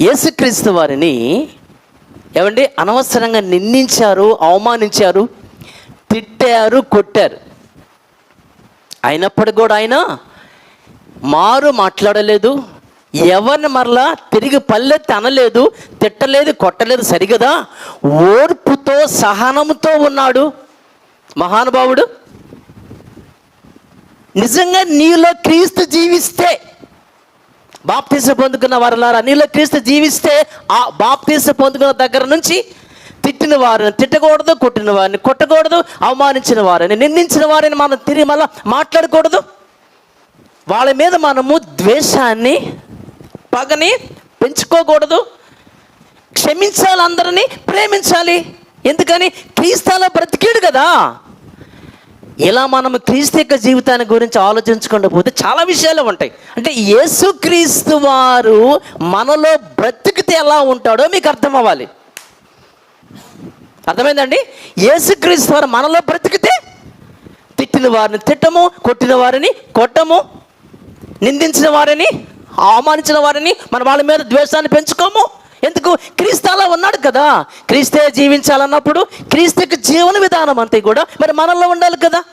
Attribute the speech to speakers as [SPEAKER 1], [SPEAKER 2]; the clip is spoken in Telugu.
[SPEAKER 1] యేసుక్రీస్తు వారిని ఏమండి? అనవసరంగా నిందించారు అవమానించారు తిట్టారు కొట్టారు. అయినప్పటికి కూడా ఆయన మారు మాట్లాడలేదు ఎవరిని మరలా తిరిగి పల్లెత్తి అనలేదు తిట్టలేదు కొట్టలేదు సరిగదా? ఓర్పుతో సహనంతో ఉన్నాడు మహానుభావుడు. నిజంగా నీలో క్రీస్తు జీవిస్తే బాప్తీస పొందుకున్న వారులారా నీలో క్రీస్తు జీవిస్తే ఆ బాప్తీస పొందుకున్న దగ్గర నుంచి తిట్టిన వారిని తిట్టకూడదు కొట్టిన వారిని కొట్టకూడదు అవమానించిన వారిని నిందించిన వారిని మనం తిరిగి మళ్ళా మాట్లాడకూడదు. వాళ్ళ మీద మనము ద్వేషాన్ని పగని పెంచుకోకూడదు. క్షమించాలి అందరినీ ప్రేమించాలి. ఎందుకని? క్రీస్తులో బ్రతికేడు కదా. ఇలా మనం క్రీస్తు యొక్క జీవితాన్ని గురించి ఆలోచించకుండా పోతే చాలా విషయాలు ఉంటాయి. అంటే యేసుక్రీస్తు వారు మనలో బ్రతికితే ఎలా ఉంటాడో మీకు అర్థం అవ్వాలి. అర్థమైందండి? యేసుక్రీస్తు వారు మనలో బ్రతికితే తిట్టిన వారిని తిట్టము కొట్టిన వారిని కొట్టము నిందించిన వారిని అవమానించిన వారిని మన వాళ్ళ మీద ద్వేషాన్ని పెంచుకోము ఎందుకు? క్రీస్తు అలా ఉన్నాడు కదా. క్రీస్తే జీవించాలన్నప్పుడు క్రీస్తుకి జీవన విధానం అంతే కూడా. మరి మనలో ఉండాలి కదా.